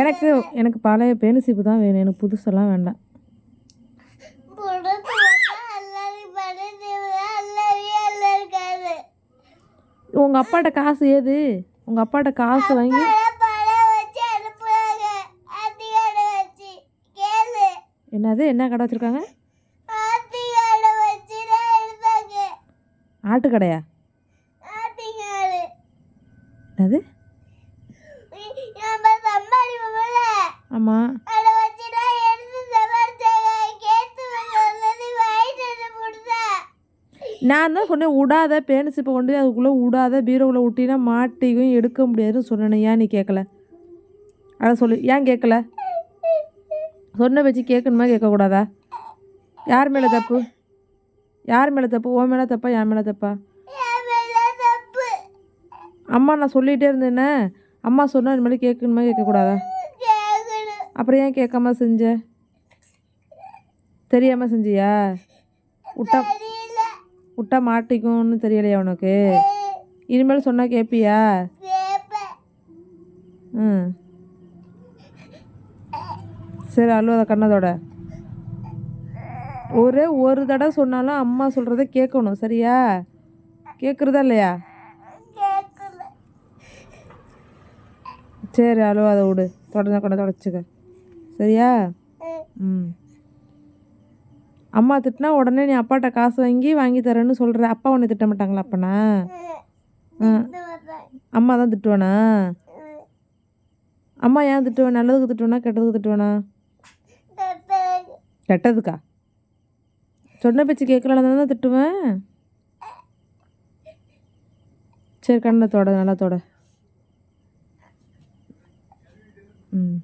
எனக்கு எனக்கு பழைய பேனு தான் வேணும். எனக்கு புதுசெல்லாம் வேண்டாம். உங்கள் அப்பாட்ட காசு ஏது? உங்கள் அப்பாட்ட காசு வாங்கி கேளு என்னது? என்ன கடை வச்சுருக்காங்க? ஆட்டு வச்சு ஆட்டுக்கடையா? என்னது கொடுத்தேன் நான் தான் சொன்னேன் விடாத பேனு சீப்பை கொண்டு அதுக்குள்ளே விடாத பீரோவில் விட்டினா மாட்டிக்கும் எடுக்க முடியாதுன்னு சொன்னேன் ஏன் நீ கேட்கல அதை சொல்லு ஏன் கேட்கல சொன்ன வச்சு கேட்கணுமா கேட்கக்கூடாதா? யார் மேலே தப்பு? யார் மேலே தப்பு? உன் மேலே தப்பா என் மேலே தப்பா? அம்மா நான் சொல்லிகிட்டே இருந்தேனே. அம்மா சொன்னால் இது மாதிரி கேட்கணுமா கேட்கக்கூடாதா? அப்புறம் ஏன் கேட்காம செஞ்ச? தெரியாமல் செஞ்சியா? விட்டா விட்டா மாட்டிக்கும்னு தெரியலையா உனக்கு? இனிமேல் சொன்னால் கேட்பியா ம். சரி அழுவத கண்ணதோட. ஒரே ஒரு தடவை சொன்னாலும் அம்மா சொல்கிறத கேட்கணும் சரியா? கேட்குறதா இல்லையா? சரி அழுவாத விடு. தொடர்ந்து கொண்டு தொடச்சிக்க சரியா? ம். அம்மா திட்டினா உடனே நீ அப்பாட்ட காசு வாங்கி வாங்கி தரேன்னு சொல்கிற அப்பா உன்னை திட்ட மாட்டாங்களா அப்பனா? அம்மா தான் திட்டுவானா? அம்மா ஏன் திட்டுவேன் நல்லதுக்கு திட்டுவேனா? கெட்டதுக்கு திட்டுவேனா? கெட்டதுக்கா? சொன்ன பேச்சு கேட்கலாம் தான் திட்டுவேன் சரி கண்ணை தொட நல்லா தொட. ம்.